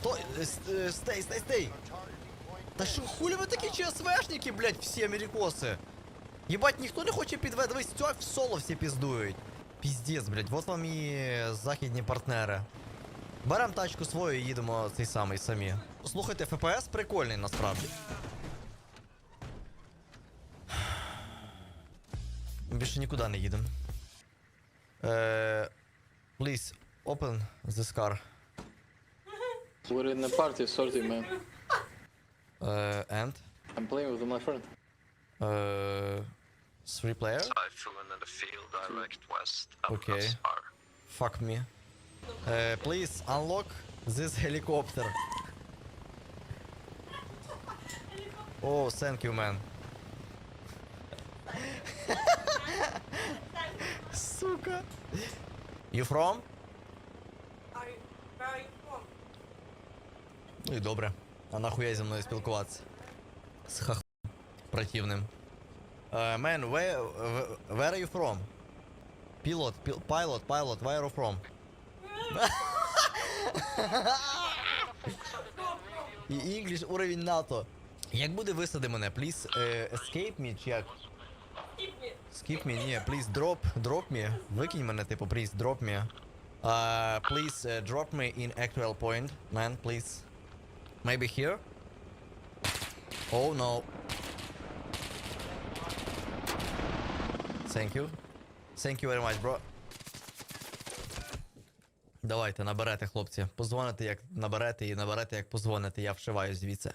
Стой, с- е, стей, стей, стей. Та що, хулі ви такі ЧСВшники, блядь, всі америкоси? Єбать, ніхто не хоче дивись, цього в соло всі піздують. Піздець, блядь, вот вам і західні партнери. Берем тачку свою і їдемо цей самий самі. Слухайте, ФПС прикольний насправді. Більше нікуди не їдемо. Е, please, open this car. We're in a party, sorry man. Е, and? I'm playing with my friend. Е, three player? Typhoon in the field direct west of Okay. Asfar. Fuck me. Uh, please unlock this helicopter. Oh, thank you, man. Сука. You from? Are you, where are you from? Ну і добре. А нахуя зі мною спілкуватися? З хахом противним. Uh, man, where, where are you from? Pilot, pil- pilot, pilot, where are you from? І English уровень НАТО. Як буде висади мене, please е, escape me чи як? Skip me, ні, please drop, drop me. Викинь мене, типу, please drop me. Uh, please uh, drop me in actual point, man, please. Maybe here? Oh no. Thank you. Thank you very much, bro. Давайте, наберете, хлопці. Позвоните, як наберете, і наберете, як позвоните, я вшиваю звідси.